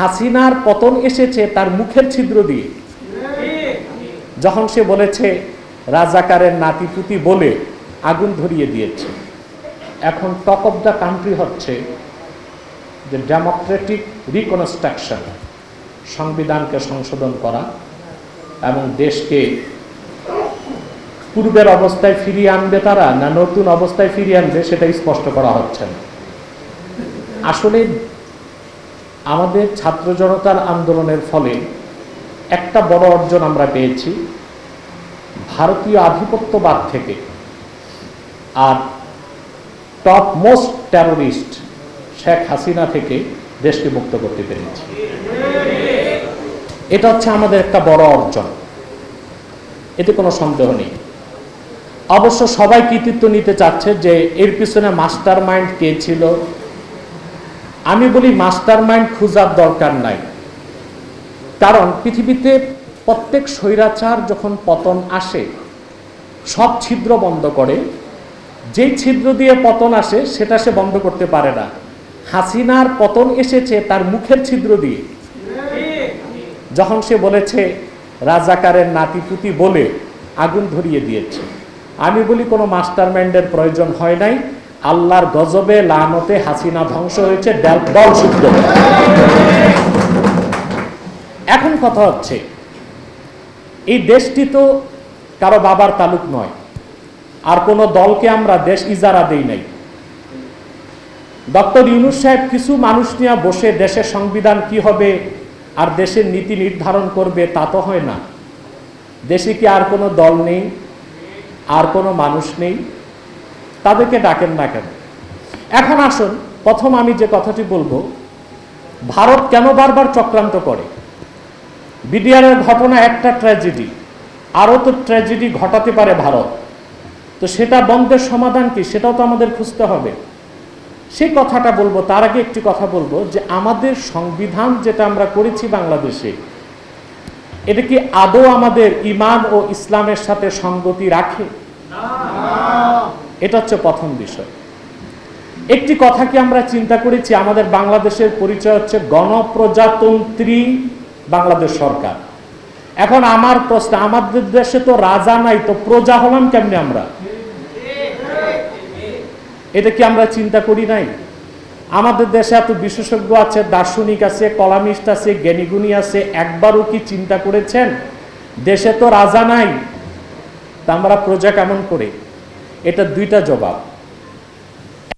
হাসিনার পতন এসেছে তার মুখের ছিদ্র দিয়ে। যখন সে বলেছে, রাজাকারের নাতিপুতি বলে আগুন ধরিয়ে দিয়েছে। এখন টক অফ দ্য কান্ট্রি হচ্ছে যে ডেমোক্রেটিক রিকনস্ট্রাকশন, সংবিধানকে সংশোধন করা এবং দেশকে পূর্বের অবস্থায় ফিরিয়ে আনবে তারা, না নতুন অবস্থায় ফিরিয়ে আনবে সেটা স্পষ্ট করা হচ্ছে না। আসলে আমাদের ছাত্র জনতার আন্দোলনের ফলে একটা বড় অর্জন আমরা পেয়েছি, ভারতীয় আধিপত্যবাদ থেকে। আর top most terrorist Sheikh Hasina থেকে দেশকে মুক্ত করতে পেরেছি। এটা হচ্ছে আমাদের একটা বড় অর্জন। এতে কোনো সন্দেহ নেই। অবশ্য সবাই কৃতিত্ব নিতে চাচ্ছে যে এর পিছনে মাস্টার মাইন্ড কে ছিল আমি বলি মাস্টার মাইন্ড খোঁজার দরকার নাই। কারণ পৃথিবীতে প্রত্যেক স্বৈরাচার যখন পতন আসে, সব ছিদ্র বন্ধ করে। যেই ছিদ্র দিয়ে পতন আসে, সেটা সে বন্ধ করতে পারে না। হাসিনার পতন এসেছে তার মুখের ছিদ্র দিয়ে। যখন সে বলেছে, রাজাকারের নাতিপুতি বলে আগুন ধরিয়ে দিয়েছে। আমি বলি কোনো মাস্টার মাইন্ডের প্রয়োজন হয় নাই। আল্লাহর গজবে লানতে হাসিনা ধ্বংস হয়েছে দল- এখন কথা হচ্ছে, এই দেশটি তো কারও বাবার তালুক নয়, আর কোনো দলকে আমরা দেশ ইজারা দেই নাই। ডক্টর ইউনুস সাহেব কিছু মানুষ নিয়ে বসে দেশের সংবিধান কি হবে আর দেশের নীতি নির্ধারণ করবে তা তো হয় না। দেশে কি আর কোনো দল নেই, আর কোনো মানুষ নেই? তাদেরকে ডাকেন না কেন? এখন আসুন, প্রথম আমি যে কথাটি বলব, ভারত কেন বারবার চক্রান্ত করে? বিডিআরের ঘটনা একটা ট্র্যাজেডি, আরও তো ট্র্যাজেডি ঘটাতে পারে ভারত। তো সেটা বন্ধের সমাধান কি? সেটাও তো আমাদের খুঁজতে হবে। সেই কথাটা বলব, তার আগে একটি কথা বলব যে আমাদের সংবিধান যেটা আমরা করেছি বাংলাদেশে, এটা কি আদৌ আমাদের ইমান ও ইসলামের সাথে সঙ্গতি রাখে? এটা হচ্ছে প্রথম বিষয়। একটি কথা কি আমরা চিন্তা করেছি, আমাদের বাংলাদেশের পরিচয় হচ্ছে গণপ্রজাতন্ত্রী বাংলাদেশ সরকার। এখন আমার প্রশ্ন, আমাদের দেশে তো রাজা নাই, তো প্রজা হলাম কেমনে আমরা? এটা কি আমরা চিন্তা করি নাই? আমাদের দেশে এত বিশেষজ্ঞ আছে, দার্শনিক আছে, কলামিস্ট আছে, জ্ঞানীগুণী আছে, একবারও কি চিন্তা করেছেন? দেশে তো রাজা নাই, তা আমরা প্রজা কেমন করে? এটা দুইটা জবাব।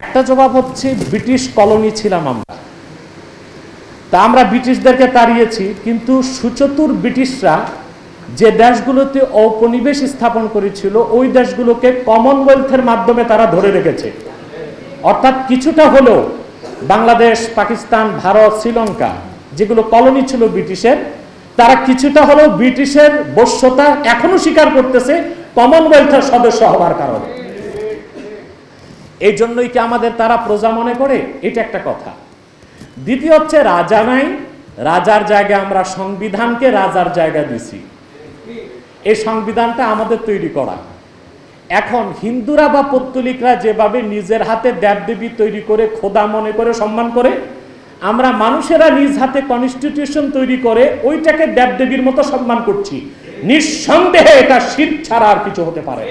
একটা জবাব হচ্ছে, ব্রিটিশ কলোনি ছিলাম আমরা। তা আমরা ব্রিটিশদেরকে তাড়িয়েছি, কিন্তু সুচতুর ব্রিটিশরা যে দেশগুলোতে ঔপনিবেশ স্থাপন করেছিল, ওই দেশগুলোকে কমনওয়েলথের মাধ্যমে তারা ধরে রেখেছে। অর্থাৎ কিছুটা হলেও বাংলাদেশ, পাকিস্তান, ভারত, শ্রীলঙ্কা, যেগুলো কলোনি ছিল ব্রিটিশের, তারা কিছুটা হলেও ব্রিটিশের বশ্যতা এখনও স্বীকার করতেছে কমনওয়েলথের সদস্য হওয়ার কারণে। এই জন্যই কি আমাদের তারা প্রজা মনে করে? এটা একটা কথা। দ্বিতীয় হচ্ছে রাজা নাই, রাজার জায়গায় আমরা সংবিধানকে রাজার জায়গা দিছি। এই সংবিধানটা আমাদের তৈরি করা। এখন হিন্দুরা বা পত্তলিকরা যেভাবে নিজের হাতে দেবদেবী তৈরি করে, খোদা মনে করে, সম্মান করে, আমরা মানুষেরা নিজ হাতে কনস্টিটিউশন তৈরি করে, ওইটাকে দেবদেবীর মতো সম্মান করছি। নিঃসন্দেহে এটা শীত ছাড়া আর কিছু হতে পারে।